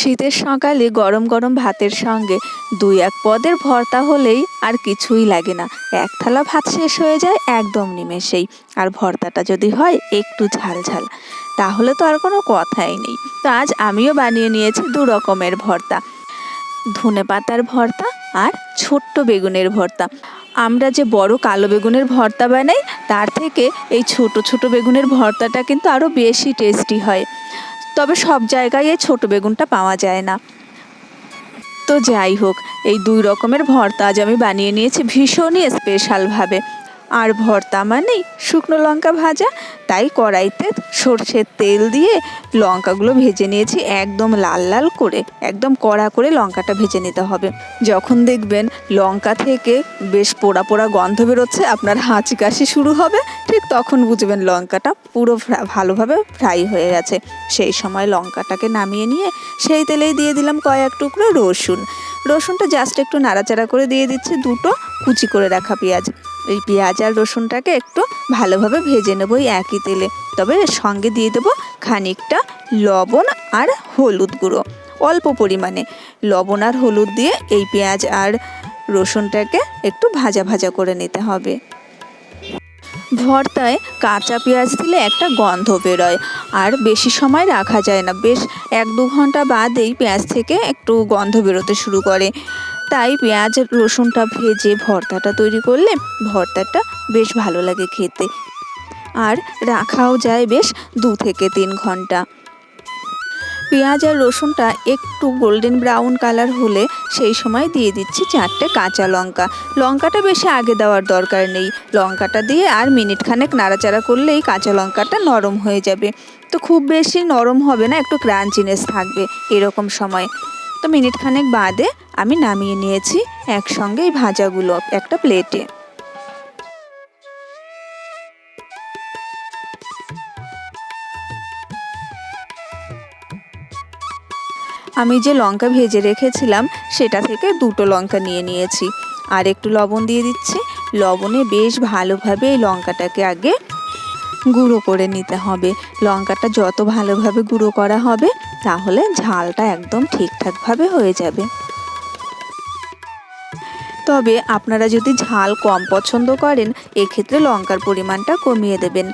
শীতের সকালে গরম গরম ভাতের সঙ্গে দুই এক পদের ভর্তা হলেই আর কিছুই লাগে না। এক থালা ভাত শেষ হয়ে যায় একদম নিমেষেই। আর ভর্তাটা যদি হয় একটু ঝাল ঝাল। তাহলে তো আর কোনো কথাই নেই। তো আজ আমিও বানিয়ে নিয়েছি দু রকমের ভর্তা। ধনে পাতার ভর্তা আর ছোট্ট বেগুনের ভর্তা। আমরা যে বড় কালো বেগুনের ভর্তা বানাই, তার থেকে এই ছোট ছোট বেগুনের ভর্তাটা কিন্তু আরও বেশি টেস্টি হয়। তবে সব জায়গায় এই ছোট বেগুনটা পাওয়া যায় না। তো যাই হোক, এই দুই রকমের ভর্তা আজ আমি বানিয়ে নিয়েছি ভীষণই স্পেশালভাবে আর ভর্তা মানেই শুকনো লঙ্কা ভাজা, তাই কড়াইতে সর্ষের তেল দিয়ে লঙ্কাগুলো ভেজে নিয়েছি একদম লাল লাল করে, একদম কড়া করে লঙ্কাটা ভেজে নিতে হবে। যখন দেখবেন লঙ্কা থেকে বেশ পোড়া পোড়া গন্ধ বেরোচ্ছে, আপনার হাঁচি কাশি শুরু হবে তখন বুঝবেন লঙ্কাটা পুরো ভালোভাবে ফ্রাই হয়ে গেছে। সেই সময় লঙ্কাটাকে নামিয়ে নিয়ে সেই তেলেই দিয়ে দিলাম কয়েক টুকরো রসুন। রসুনটা জাস্ট একটু নাড়াচাড়া করে দিয়ে দিচ্ছি দুটো কুচি করে রাখা পেঁয়াজ। এই পেঁয়াজ আর রসুনটাকে একটু ভালোভাবে ভেজে নেব এই একই তেলে। তবে সঙ্গে দিয়ে দেবো খানিকটা লবণ আর হলুদ গুঁড়ো। অল্প পরিমাণে লবণ আর হলুদ দিয়ে এই পেঁয়াজ আর রসুনটাকে একটু ভাজা ভাজা করে নিতে হবে। ভর্তায় কাঁচা পেঁয়াজ দিলে একটা গন্ধ বেরোয়। আর বেশি সময় রাখা যায় না। বেশ এক দু ঘণ্টা বাদেই পেঁয়াজ থেকে একটু গন্ধ বেরোতে শুরু করে। তাই পেঁয়াজ, রসুনটা ভেজে ভর্তাটা তৈরি করলে ভর্তাটা বেশ ভালো লাগে খেতে। আর রাখাও যায় বেশ দু থেকে তিন ঘণ্টা। পেঁয়াজ আর রসুনটা একটু গোল্ডেন ব্রাউন কালার হলে সেই সময় দিয়ে দিচ্ছি চারটে কাঁচা লঙ্কা। লঙ্কাটা বেশি আগে দেওয়ার দরকার নেই। লঙ্কাটা দিয়ে আর মিনিট খানেক নাড়াচাড়া করলেই কাঁচা লঙ্কাটা নরম হয়ে যাবে। তো খুব বেশি নরম হবে না, একটু ক্রাঞ্চিনেস থাকবে এরকম সময়। তো মিনিট খানেক বাদে আমি নামিয়ে নিয়েছি একসঙ্গে এই ভাজাগুলো একটা প্লেটে আমি যে লঙ্কা ভেজে রেখেছিলাম, সেটা থেকে দুটো লঙ্কা নিয়ে নিয়েছি। আর একটু লবণ দিয়ে দিচ্ছি। লবণে বেশ ভালোভাবে এই লঙ্কাটাকে আগে গুঁড়ো করে নিতে হবে। লঙ্কাটা যত ভালোভাবে গুঁড়ো করা হবে, তাহলে ঝালটা একদম ঠিকঠাকভাবে হয়ে যাবে। তবে আপনারা যদি ঝাল কম পছন্দ করেন, এক্ষেত্রে লঙ্কার পরিমাণটা কমিয়ে দেবেন।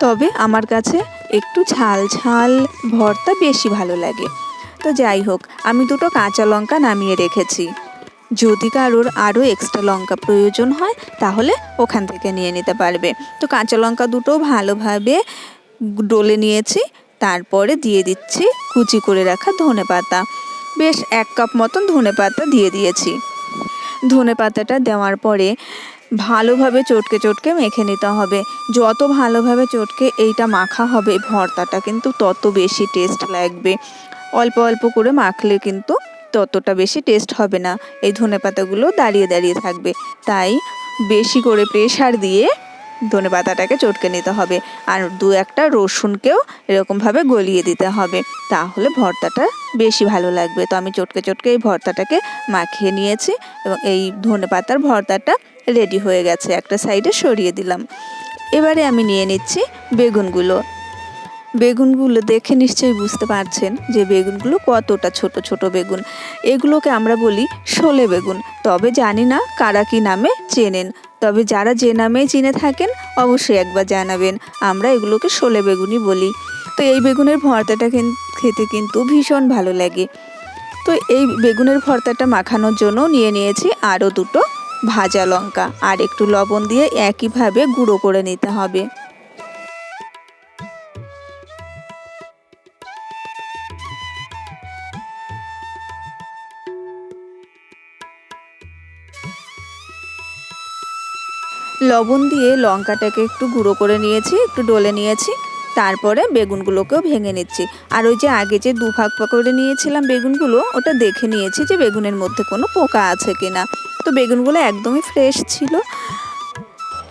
তবে আমার কাছে একটু ঝাল ঝাল ভর্তা বেশি ভালো লাগে। তো যাই হোক, আমি দুটো কাঁচা লঙ্কা নামিয়ে রেখেছি। যদি কারোর আরও এক্সট্রা লঙ্কা প্রয়োজন হয়, তাহলে ওখান থেকে নিয়ে নিতে পারবে। তো কাঁচা লঙ্কা দুটো ভালোভাবে ডলে নিয়েছি, তারপরে দিয়ে দিচ্ছি কুচি করে রাখা ধনে পাতা। বেশ এক কাপ মতন ধনে পাতা দিয়ে দিয়েছি। ধনে পাতাটা দেওয়ার পরে ভালোভাবে চটকে চটকে মেখে নিতে হবে। যত ভালোভাবে চটকে এইটা মাখা হবে, ভর্তাটা কিন্তু তত বেশি টেস্ট লাগবে। অল্প অল্প করে মাখলে কিন্তু ততটা বেশি টেস্ট হবে না। এই ধনে পাতাগুলো দাঁড়িয়ে দাঁড়িয়ে থাকবে। তাই বেশি করে প্রেশার দিয়ে ধনে পাতাটাকে চটকে নিতে হবে। আর দু একটা রসুনকেও এরকমভাবে গলিয়ে দিতে হবে। তাহলে ভর্তাটা বেশি ভালো লাগবে। তো আমি চটকে চটকে এই ভর্তাটাকে মাখিয়ে নিয়েছি এবং এই ধনে পাতার ভর্তাটা রেডি হয়ে গেছে। একটা সাইডে সরিয়ে দিলাম। এবারে আমি নিয়ে নিচ্ছি বেগুনগুলো। বেগুনগুলো দেখে নিশ্চয়ই বুঝতে পারছেন যে বেগুনগুলো কতটা ছোট ছোট বেগুন। এগুলোকে আমরা বলি শোলে বেগুন। তবে জানি না কারা কি নামে চেনেন। তবে যারা যে নামে চিনে থাকেন, অবশ্যই একবার জানাবেন। আমরা এগুলোকে শোলে বেগুনই বলি। তো এই বেগুনের ভর্তাটা খেতে কিন্তু ভীষণ ভালো লাগে। তো এই বেগুনের ভর্তাটা মাখানোর জন্য নিয়ে নিয়েছি আরও দুটো ভাজা লঙ্কা। আর একটু লবণ দিয়ে একইভাবে গুঁড়ো করে নিতে হবে। লবণ দিয়ে লঙ্কাটাকে একটু গুঁড়ো করে নিয়েছি, একটু ডলে নিয়েছি, তারপরে বেগুনগুলোকেও ভেঙে নিচ্ছি। আর ওই যে আগে যে দু ভাগ করে নিয়েছিলাম বেগুনগুলো, ওটা দেখে নিয়েছি যে বেগুনের মধ্যে কোনো পোকা আছে কিনা। তো বেগুনগুলো একদমই ফ্রেশ ছিল।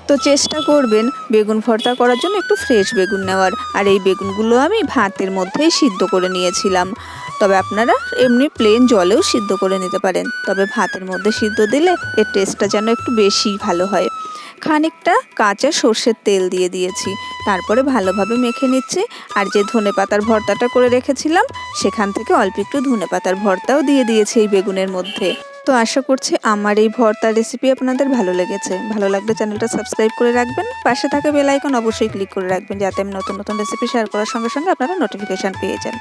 তো চেষ্টা করবেন বেগুন ভর্তা করার জন্য একটু ফ্রেশ বেগুন নেওয়ার। আর এই বেগুনগুলো আমি ভাতের মধ্যেই সিদ্ধ করে নিয়েছিলাম। তবে আপনারা এমনি প্লেন জলেও সিদ্ধ করে নিতে পারেন। তবে ভাতের মধ্যে সিদ্ধ দিলে এর টেস্টটা যেন একটু বেশি ভালো হয়। খানিকটা কাঁচা সর্ষের তেল দিয়ে দিয়েছি। তারপরে ভালোভাবে মেখে নিচ্ছি। আর যে ধনে পাতার ভর্তাটা করে রেখেছিলাম, সেখান থেকে অল্প একটু ধনে পাতার ভর্তাও দিয়ে দিয়েছি এই বেগুনের মধ্যে। তো আশা করছি আমার এই ভর্তার রেসিপি আপনাদের ভালো লেগেছে। ভালো লাগলে চ্যানেলটা সাবস্ক্রাইব করে রাখবেন। পাশে থাকা বেল আইকন অবশ্যই ক্লিক করে রাখবেন, যাতে আমি নতুন নতুন রেসিপি শেয়ার করার সঙ্গে সঙ্গে আপনারা নোটিফিকেশান পেয়ে যান।